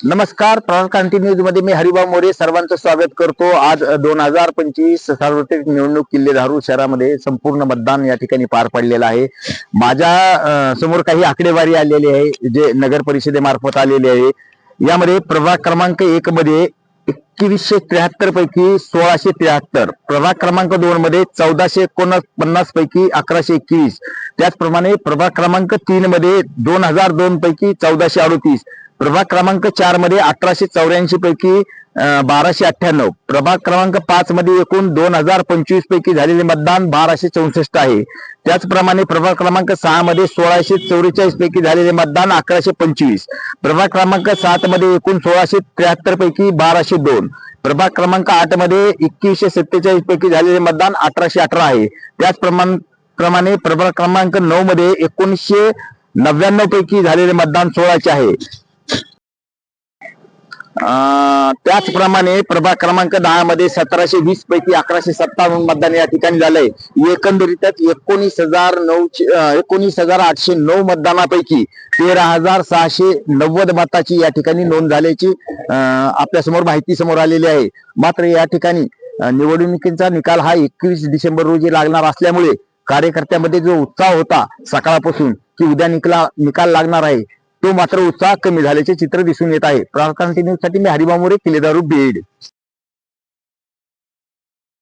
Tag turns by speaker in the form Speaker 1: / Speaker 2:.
Speaker 1: नमस्कार प्रहार न्यूजमध्ये मी हरिभाऊ मोरे सर्वांचं स्वागत करतो. आज दोन हजार पंचवीस सार्वत्रिक निवडणूक किल्लेधारू शहरामध्ये संपूर्ण मतदान या ठिकाणी पार पडलेलं आहे. माझ्यासमोर काही आकडेवारी आलेली आहे जे नगर परिषदेमार्फत आलेली आहे. यामध्ये प्रभाग क्रमांक एक मध्ये एकवीसशे त्र्याहत्तर पैकी सोळाशे त्र्याहत्तर प्रभाग क्रमांक दोन मध्ये चौदाशे एकोणपन्नास पैकी अकराशे एकवीस त्याचप्रमाणे प्रभाग क्रमांक तीन मध्ये दोन हजार दोन पैकी चौदाशे अडोतीस प्रभाग क्रमांक चारमध्ये अठराशे चौऱ्याऐंशी पैकी बाराशे अठ्ठ्याण्णव. प्रभाग क्रमांक पाच मध्ये एकूण दोन हजार पंचवीस पैकी झालेले मतदान बाराशे चौसष्ट आहे. त्याचप्रमाणे प्रभाग क्रमांक सहा मध्ये सोळाशे चौवेचाळीस पैकी झालेले मतदान अकराशे पंचवीस. प्रभाग क्रमांक सात मध्ये एकूण सोळाशे त्र्याहत्तर पैकी बाराशे दोन. प्रभाग क्रमांक आठमध्ये एकवीसशे सत्तेचाळीस पैकी झालेले मतदान अठराशे अठरा आहे. त्याचप्रमाणे प्रमाणे प्रभाग क्रमांक नऊ मध्ये एकोणीसशे नव्याण्णव पैकी झालेले मतदान सोळाचे आहे. त्याचप्रमाणे प्रभाग क्रमांक दहा मध्ये सतराशे वीस पैकी अकराशे सत्तावन्न मतदान या ठिकाणी झालंय. एकंदरीतच एकोणीस हजार नऊशे एकोणीस हजार आठशे नऊ मतदानापैकी तेरा हजार सहाशे नव्वद मताची या ठिकाणी नोंद झाल्याची आपल्यासमोर माहिती समोर आलेली आहे. मात्र या ठिकाणी निवडणुकीचा निकाल हा एकवीस डिसेंबर रोजी लागणार असल्यामुळे कार्यकर्त्यामध्ये जो उत्साह होता सकाळपासून की उद्या निकला निकाल लागणार आहे. तो मात्र उत्साह कमी झाल्याचे चित्र दिसून येत आहे. प्रांत न्यूजसाठी मी हरिबामोरे किल्लेदारू बीड